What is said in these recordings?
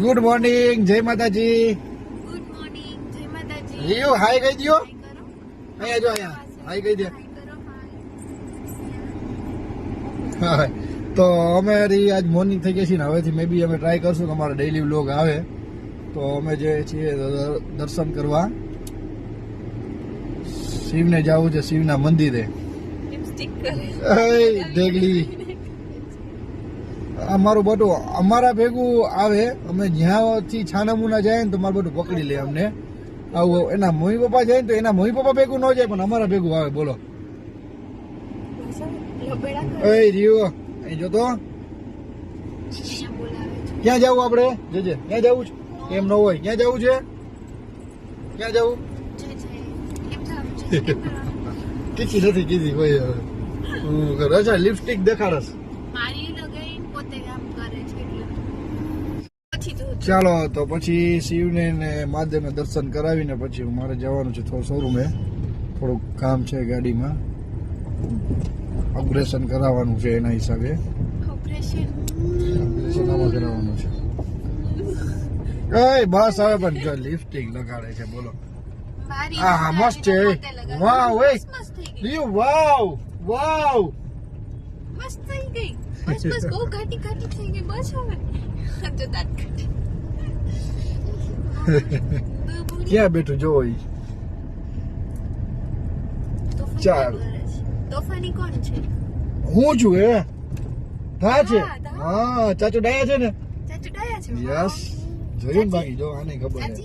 Good morning જય માતાજી good morning જય માતાજી રિયો હાય કહી દો અહીંયા જો અહીંયા. હાય કહી દે તો અમે આજ મોર્નિંગ થઈ ગઈ છે ને હવેથી મે બી અમે ટ્રાય કરશું કે અમારો ડેઈલી વ્લોગ આવે. તો અમે જે છીએ દર્શન કરવા. શિવને જવું છે શિવના મંદિરે. ઢેગલી અમારું બધું અમારા ભેગું આવે અમે જ્યાંથી છાનામુના જાય ને તો મારું બધું પકડી લે અમને. આવું એના મમ્મી પપ્પા જાય ને તો એના મમ્મી પપ્પા ભેગું ન જાય પણ અમારા ભેગું આવે બોલો. લબેડા કરે. એ જોતો. ક્યાં જવું આપણે? જજે. ક્યાં જવું છે? એમ ન હોય. ક્યાં જવું છે? ક્યાં જવું? કીધી નથી કીધી કરું. અચ્છા લિપસ્ટિક દેખાડસ મારી લગાઈ પોતે કામ કરે છે એટલે પછી તો ચાલો તો પછી શિવને ને મહાદેવને દર્શન કરાવીને પછી મારે જવાનું છે થોડું શોરૂમે થોડુંક કામ છે ગાડીમાં. ઓપરેશન કરાવવાનું છે એના હિસાબે. ઓપરેશન આમાં કરાવવાનું છે. એ બસ હવે પણ જો લિપસ્ટિક લગાડે છે બોલો. હા, હા, મસ્ત છે. વાવ એ લ્યો વાવ વાવ. મસ્ત થઈ ગઈ. બસ બસ બહુ ઘાટી ઘાટી થઈ ગઈ. બસ હવે. તો દાંત કાઢે. ક્યાં બેઠું જોવો ઈ ચાલ. તોફાની કોણ છે હું છું એ હા છે હા, ચાચુ ડાયા છે ને ચાચુ ડાયા છે યસ જોયું બાકી જો આને ખબર છે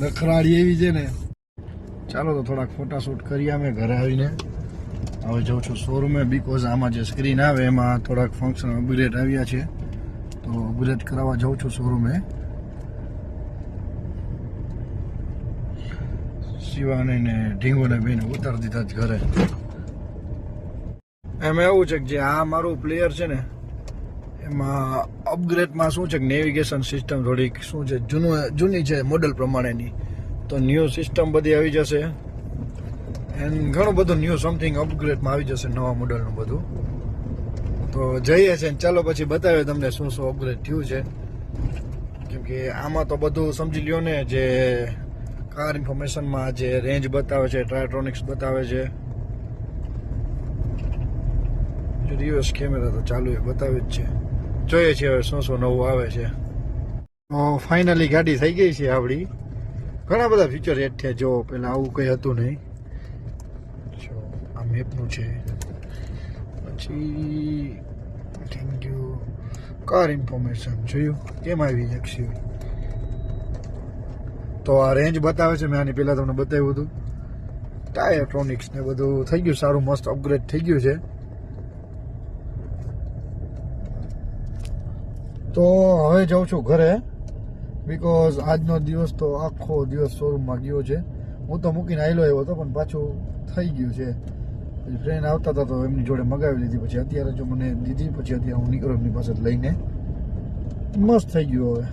નખરાળી એવી છે ને ચાલો તો થોડાક ફોટા શૂટ કરીએ અમે ઘરે આવીને હવે જઉં છું શોરૂમે બીકોઝ આમાં જે સ્ક્રીન આવે એમાં થોડાક ફંક્શન અપગ્રેડ આવ્યા છે તો અપગ્રેડ કરાવવા જાઉં છું શોરૂમે શિવાને ને ઢીંગોને બેને ઉતારી દીધા જ ઘરે. એમ એવું છે કે જે આ મારું પ્લેયર છે ને, એમાં અપગ્રેડમાં શું છે કે નેવિગેશન સિસ્ટમ થોડીક શું છે, જૂનું, જૂની છે મોડલ પ્રમાણેની. તો ન્યૂ સિસ્ટમ બધી આવી જશે. એન્ડ ઘણું બધું ન્યૂ સમથિંગ અપગ્રેડમાં આવી જશે નવા મોડલનું બધું. તો જઈએ છે ચાલો પછી બતાવે તમને શું શું અપગ્રેડ થયું છે. કેમ કે આમાં તો બધું સમજી લ્યો ને જે કાર ઇન્ફોર્મેશનમાં જે રેન્જ બતાવે છે, ટ્રાયટ્રોનિક્સ બતાવે છે. રિવર્સ કેમેરા તો ચાલુ એ બતાવે જ છે. જોઈએ છીએ હવે શું શું નવું આવે છે. ફાઇનલી ગાડી થઈ ગઈ છે આપણી. ઘણા બધા ફીચર એડ થયા, જો પેલા આવું કંઈ હતું નહીં. જો આ મેપનું છે. પછી થેન્ક યુ કાર ઇન્ફોર્મેશન જોયું, કેમ આવી એક્સિવ તો આ રેન્જ બતાવે છે, મેં આની પહેલાં તમને બતાવ્યું હતું. ટાયરટ્રોનિક્સ ને બધું થઈ ગયું, સારું મસ્ત અપગ્રેડ થઈ ગયું છે. તો હવે જાઉં છું ઘરે બીકોઝ આજનો દિવસ તો આખો દિવસ શોરૂમમાં ગયો છે. હું તો મૂકીને આવેલો આવ્યો હતો, પણ પાછું થઈ ગયું છે. ફ્રેન્ડ આવતા હતા તો એમની જોડે મગાવી લીધી. પછી અત્યારે જો મને દીધી, પછી અત્યારે હું નીકળું એમની પાસે લઈને. મસ્ત થઈ ગયું હવે.